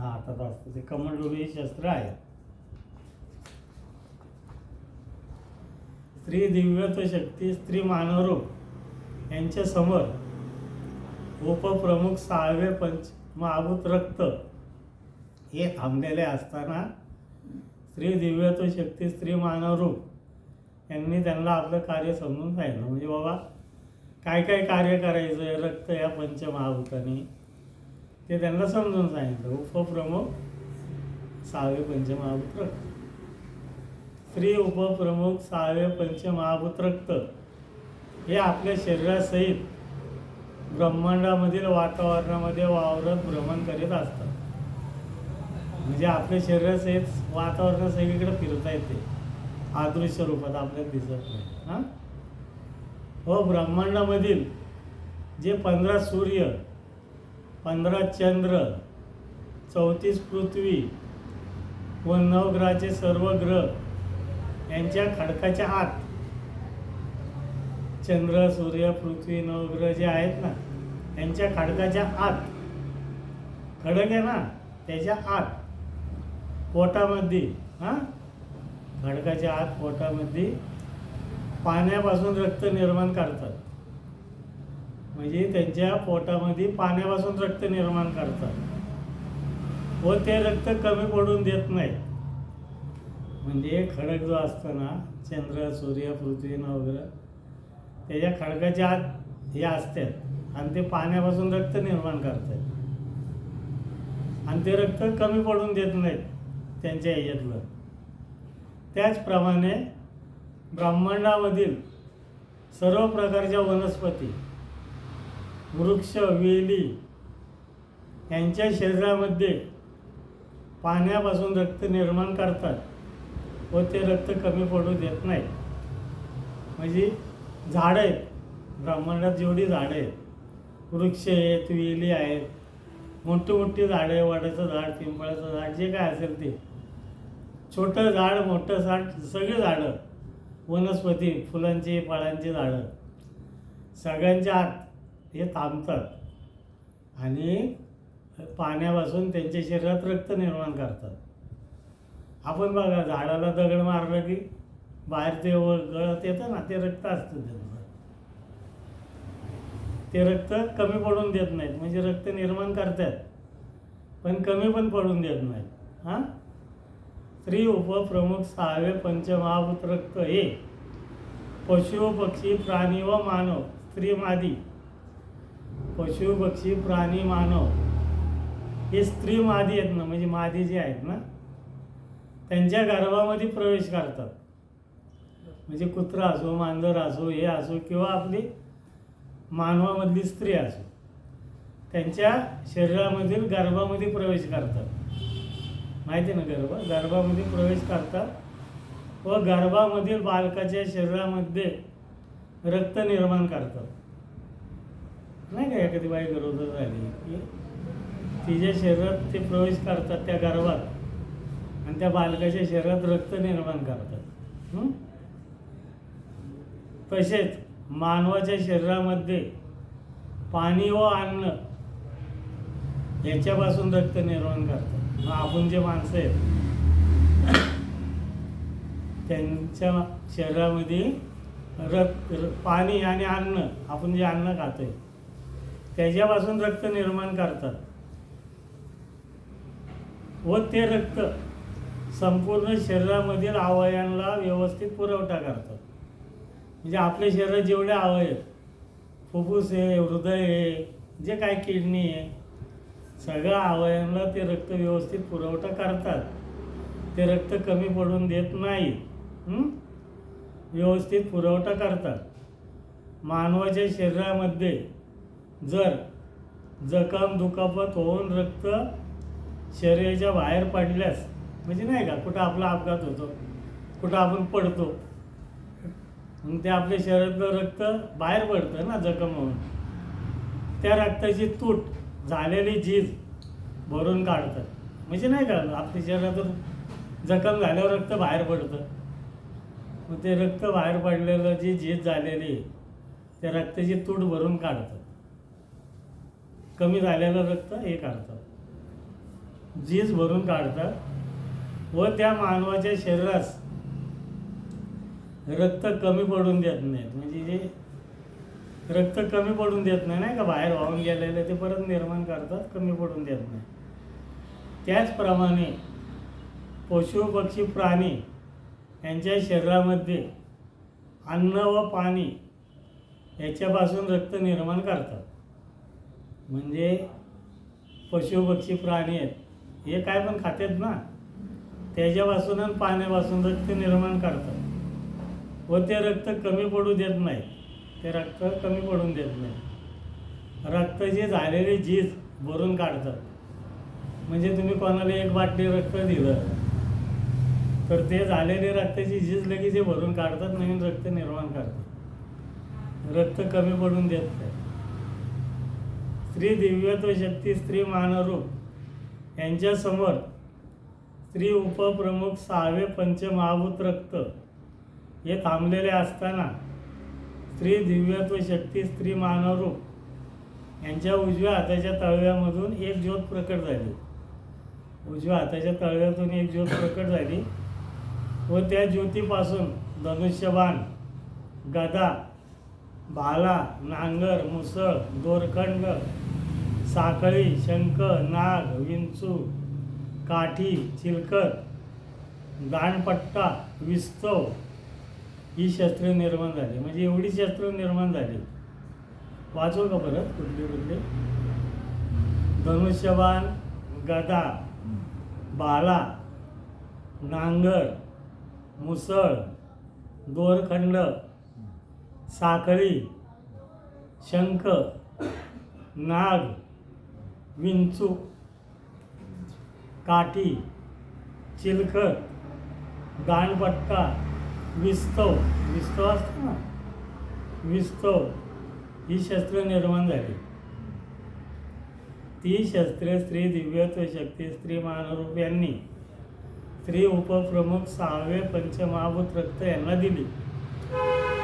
हा हातात असतं ते कमंडलू हे शस्त्र आहे. स्त्री दिव्यत्व शक्ती स्त्री मानवरूप यांच्या समोर उपप्रमुख सहावे पंच महाभूत रक्त हे थांबलेले असताना स्त्री दिव्यत्व शक्ती स्त्री मानवरूप यांनी त्यांना आपलं कार्य समजून सांगितलं. म्हणजे बाबा काय काय कार्य करायचं? रक्त या पंचमहाभूतानी. ते त्यांना समजून सांगितलं. उपप्रमुख सहावे पंचमहाभूत रक्त स्त्री उपप्रमुख सहावे पंचमहाभूत रक्त हे आपल्या शरीरासहित ब्रह्मांडामधील वातावरणामध्ये वावरत भ्रमण करीत असतात. म्हणजे आपल्या शरीरासहित वातावरण सगळीकडे फिरता येते. आदृश्य रूपात आपल्याला दिसत नाही. हां? हो ब्रह्मांडामधील जे पंधरा सूर्य पंधरा चंद्र चौतीस पृथ्वी व नवग्रहाचे सर्व ग्रह यांच्या खडकाच्या आत. चंद्र सूर्य पृथ्वी नवग्रह जे आहेत ना यांच्या खडकाच्या आत. खडक आहे ना त्याच्या आत. पोटामध्ये हां? खडकाच्या आत पोटामध्ये पाण्यापासून रक्त निर्माण करतात. म्हणजे त्यांच्या पोटामध्ये पाण्यापासून रक्त निर्माण करतात. व ते रक्त कमी पडून देत नाही म्हणजे खडक जो असतो ना चंद्र सूर्य पृथ्वी वगैरे त्याच्या खडकाच्या आत हे असतात. आणि ते पाण्यापासून रक्त निर्माण करतात. आणि ते रक्त कमी पडून देत नाहीत त्यांच्या ह्याच्यातलं. त्याचप्रमाणे ब्रह्मांडामधील सर्व प्रकारच्या वनस्पती वृक्ष वेली यांच्या शरीरामध्ये पाण्यापासून रक्त निर्माण करतात व ते रक्त कमी पडू देत नाही म्हणजे झाडं आहेत. ब्रह्मांडात जेवढी झाडं आहेत वृक्ष आहेत वेली आहेत मोठी मोठी झाडं आहे वडाचं झाड पिंपळाचं झाड जे काय असेल ते. छोटं झाड मोठं झाड सगळी झाडं वनस्पती फुलांची फळांची झाडं. सगळ्यांच्या आत हे थांबतात. आणि पाण्यापासून त्यांच्या शरीरात रक्त निर्माण करतात. आपण बघा झाडाला दगड मारलं की बाहेर ते गळत येतं ना ते रक्त असतं त्यांचं. ते रक्त कमी पडून देत नाहीत म्हणजे रक्त निर्माण करतात. पण कमी पण पडून देत नाहीत. हां? स्त्री उपप्रमुख सहावे पंचमहाभूत रक्त हे पशु पक्षी प्राणी व मानव स्त्री मादी पशु पक्षी प्राणी मानव हे स्त्री मादी आहेत ना म्हणजे मादी जे आहेत ना त्यांच्या गर्भामध्ये प्रवेश करतात. म्हणजे कुत्रा असो मांजर असो हे असो किंवा आपली मानवामधली स्त्री असो त्यांच्या शरीरामधील गर्भामध्ये प्रवेश करतात. माहिती आहे ना गर्भ? गर्भामध्ये प्रवेश करतात व गर्भामधील बालकाच्या शरीरामध्ये रक्त निर्माण करतात. नाही का एखादी बाई गरोदर झाली की तिच्या शरीरात ते प्रवेश करतात त्या गर्भात आणि त्या बालकाच्या शरीरात रक्त निर्माण करतात. तसेच मानवाच्या शरीरामध्ये पाणी व अन्न याच्यापासून रक्त निर्माण करतात. मग आपण जे माणसं आहेत त्यांच्या शरीरामध्ये रक्त र- पाणी आणि अन्न आपण जे अन्न खातो आहे त्याच्यापासून रक्त निर्माण करतात. व ते रक्त संपूर्ण शरीरामधील अवयवांना व्यवस्थित पुरवठा करतात. म्हणजे आपल्या शरीरात जेवढे अवयव आहेत फुफ्फुस आहे हृदय आहे जे काय किडनी आहे सगळ्या अवयवांना ते रक्त व्यवस्थित पुरवठा करतात. ते रक्त कमी पडून देत नाही व्यवस्थित पुरवठा करतात. मानवाच्या शरीरामध्ये जर जखम दुखापत होऊन रक्त शरीराच्या बाहेर पडल्यास म्हणजे नाही का कुठं आपला अपघात होतो कुठं आपण पडतो मग ते आपल्या शरीरातलं रक्त बाहेर पडतं ना जखम होऊन. त्या रक्ताची तूट झालेली झीज भरून काढतात. म्हणजे नाही का आपल्या शरीरातून जखम झाल्यावर रक्त बाहेर पडतं. मग ते रक्त बाहेर पडलेलं जी झीज झालेली आहे, त्या रक्ताची तूट भरून काढतात. कमी झालेलं रक्त हे काढतात जीज भरून काढतात व त्या मानवाच्या शरीरास रक्त कमी पडून देत नाहीत. म्हणजे जे रक्त कमी पडून देत नाही नाही का? बाहेर वाहून गेलेलं ते परत निर्माण करतात कमी पडून देत नाही. त्याचप्रमाणे पशु पक्षी प्राणी यांच्या शरीरामध्ये अन्न व पाणी याच्यापासून रक्त निर्माण करतात. म्हणजे पशु पक्षी प्राणी आहेत. हे काय पण खातात ना. त्याच्यापासून आणि पाण्यापासून रक्त निर्माण करतात व ते रक्त कमी पडू देत नाही ते रक्त कमी पडून देत नाही रक्त जे झालेले झीज भरून काढतात. म्हणजे तुम्ही कोणाला एक बाटली रक्त दिलं तर ते झालेले रक्ताची झीज लगेच जे भरून काढतात नवीन रक्त निर्माण करतात. रक्त कमी पडून देत नाही स्त्री दिव्यत्व शक्ती स्त्री मानरूप. यांच्यासमोर स्त्री उपप्रमुख सहावे पंचमहाभूत रक्त. हे थांबलेले असताना स्त्री दिव्यत्व शक्ती स्त्री मानवरूप यांच्या उजव्या हाताच्या तळव्यामधून एक ज्योत प्रकट झाली. उजव्या हाताच्या तळव्यातून एक ज्योत प्रकट झाली व त्या ज्योतीपासून धनुष्यबाण गदा भाला नांगर मुसळ दोरखंड साखळी शंख नाग विंचू काठी चिलकत दाणपट्टा विस्तव ही शस्त्रे निर्माण झाली. म्हणजे एवढी शस्त्र निर्माण झाली. वाचू का परत? कुठले कुठले? धनुष्यबाण गदा भाला नांगर मुसळ दोरखंड साखळी शंख नाग विंचू काठी चिलखत दाणपट्टा विस्तव विस्तव असतो ना? विस्तव ही शस्त्र निर्माण झाली. ती शस्त्रे स्त्री दिव्यत्व शक्ती स्त्री मानरूप यांनी स्त्री उपप्रमुख सहावे पंचमहाभूत रक्त यांना दिली.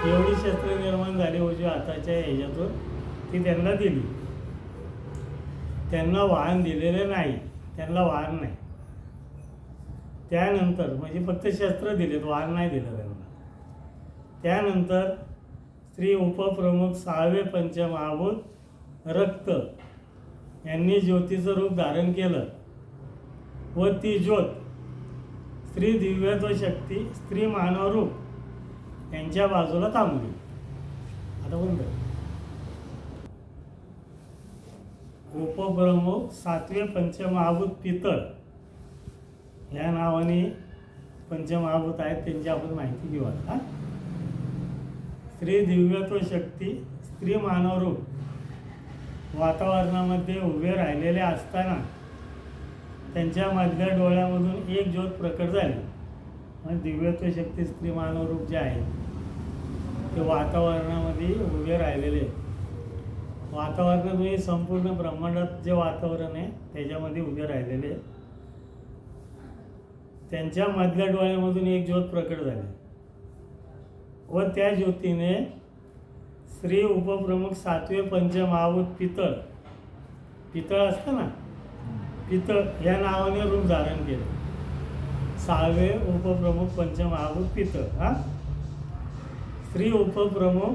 एवढी शस्त्र निर्माण झाली होती आताच्या ह्याच्यातून ती त्यांना दिली. त्यांना वाहन दिलेले नाही त्यांना वाहन नाही. त्यानंतर म्हणजे फक्त शस्त्र दिलेत वाहन नाही दिलं त्यांना. त्यानंतर स्त्री उपप्रमुख सहावे पंचमहाभूत रक्त यांनी ज्योतीचं रूप धारण केलं. व ती ज्योत स्त्री दिव्यत्व शक्ती स्त्री मानवरूप यांच्या बाजूला तांबडी आता बंद उपप्रमुख सातवे पंचमहाभूत पितळ. या नावाने पंचमहाभूत आहेत त्यांची आपण माहिती घेऊ आता. स्त्री दिव्यत्व शक्ती स्त्री मानवरूप. वातावरणामध्ये उभे राहिलेले असताना त्यांच्या मधल्या डोळ्यामधून एक ज्योत प्रकट झाली. म्हणजे दिव्यत्व शक्ती स्त्री मानवरूप जे आहे ते वातावरणामध्ये उभे राहिलेले वातावरण म्हणजे संपूर्ण ब्रह्मांडात जे वातावरण आहे त्याच्यामध्ये उभे राहिलेले त्यांच्या मधल्या डोळ्यामधून एक ज्योत प्रकट झाली. व त्या ज्योतीने स्त्री उपप्रमुख सातवे पंचमहाभूत पितळ पितळ असतं ना? पितळ या नावाने रूप धारण केलं. सहावे उपप्रमुख पंचमहाभूत पितळ हा? स्त्री उपप्रमुख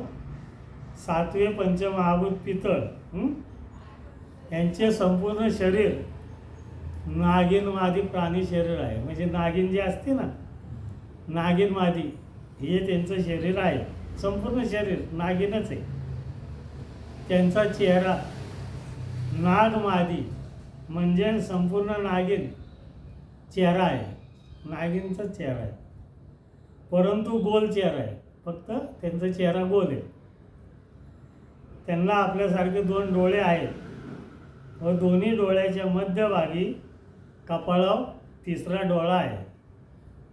सातवे पंचमहाभूत पितळ यांचे संपूर्ण शरीर नागिन मादी प्राणी शरीर आहे. म्हणजे नागिन जे असते ना नागिन मादी हे त्यांचं शरीर आहे. संपूर्ण शरीर नागिनच आहे. त्यांचा चेहरा नाग मादी म्हणजे संपूर्ण नागिन चेहरा आहे. नागिनचा चेहरा आहे. परंतु गोल चेहरा आहे. फक्त त्यांचा चेहरा गोल आहे. त्यांना आपल्यासारखे दोन डोळे आहेत. व दोन्ही डोळ्याच्या मध्यभागी कपाळाव तिसरा डोळा आहे.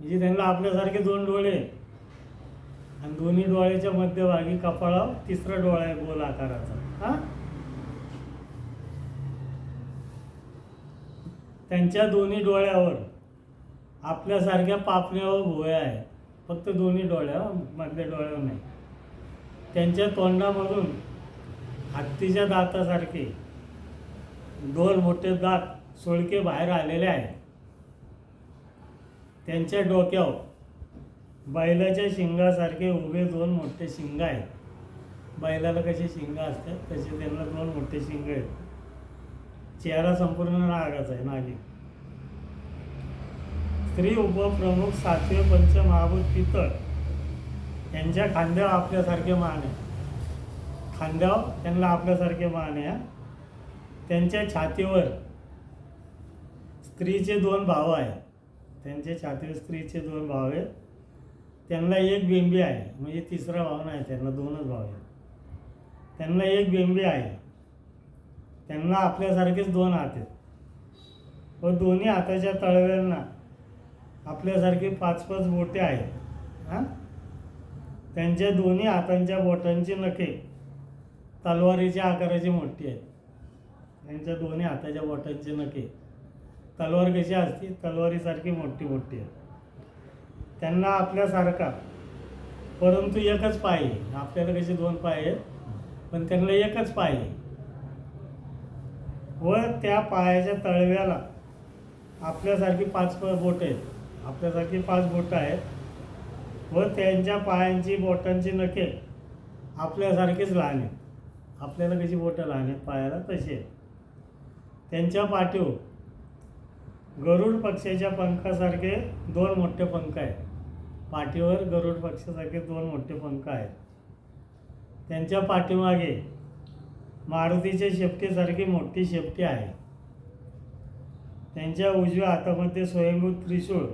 म्हणजे त्यांना आपल्यासारखे दोन डोळे आणि दोन्ही डोळ्याच्या मध्यभागी कपाळाव तिसरा डोळा आहे गोल आकाराचा. हां? त्यांच्या दोन्ही डोळ्यावर आपल्यासारख्या पापण्या व आहे. फक्त दोन्ही डोळ्यावर मधल्या डोळ्यावर नाही. त्यांच्या तोंडामधून हत्तीच्या दातासारखे दोन मोठे दात सोळके बाहेर आलेले आहेत. त्यांच्या डोक्यावर बैलाच्या शिंगासारखे उभे दोन मोठे शिंग आहेत. बैलाला कसे शिंग असतात तसे त्यांना दोन मोठे शिंग आहेत. चेहरा संपूर्ण नागाचा आहे नागी स्त्री उपप्रमुख सातवे पंचमहाभूत पितळ यांच्या खांद्यावर आपल्यासारखे मान आहे. खांद्यावर त्यांना आपल्यासारखे मान आहे त्यांच्या छातीवर स्त्रीचे दोन भाव आहेत. त्यांच्या छातीवर स्त्रीचे दोन भाव आहेत. त्यांना एक बेंबी आहे म्हणजे तिसरा भाव नाही त्यांना दोनच भाव आहेत. त्यांना एक बेंबी आहे. त्यांना आपल्यासारखेच दोन हात आहेत. व दोन्ही हाताच्या तळव्यांना आपल्यासारखे पाच पाच बोटे आहेत. हां? त्यांच्या दोन्ही हातांच्या बोटांची नखे तलवारीच्या आकाराची मोठी आहेत. त्यांच्या दोन्ही हाताच्या बोटांची नखे. तलवार कशी असते? तलवारीसारखी मोठी मोठी आहे. त्यांना आपल्यासारखा. परंतु एकच पाय आहे. आपल्याला कसे दोन पाय आहेत? पण त्यांना एकच पाय आहे. व त्या पायाच्या तळव्याला आपल्यासारखी पाच प- बोट आहेत. आपल्यासारखी पाच बोटं आहेत व त्यांच्या पायांची बोटांची नखे आपल्यासारखीच लहान आहेत. आपल्याला कशी बोटं लहान आहेत? पायाला तशी आहेत. त्यांच्या पाठीवर गरुड पक्षाच्या पंखासारखे दोन मोठे पंख आहेत. पाठीवर गरुड पक्षासारखे दोन मोठे पंख आहेत. त्यांच्या पाठीमागे मारुतीच्या शेपटीसारखी मोठी शेपटी आहे. त्यांच्या उजव्या हातामध्ये स्वयंभू त्रिशूळ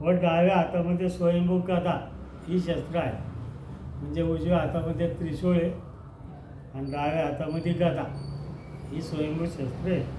व डाव्या हातामध्ये स्वयंभू गदा ही शस्त्र आहे. म्हणजे उजव्या हातामध्ये त्रिशूळ आहे आणि डाव्या हातामध्ये गदा. ही स्वयंभू शस्त्र आहे.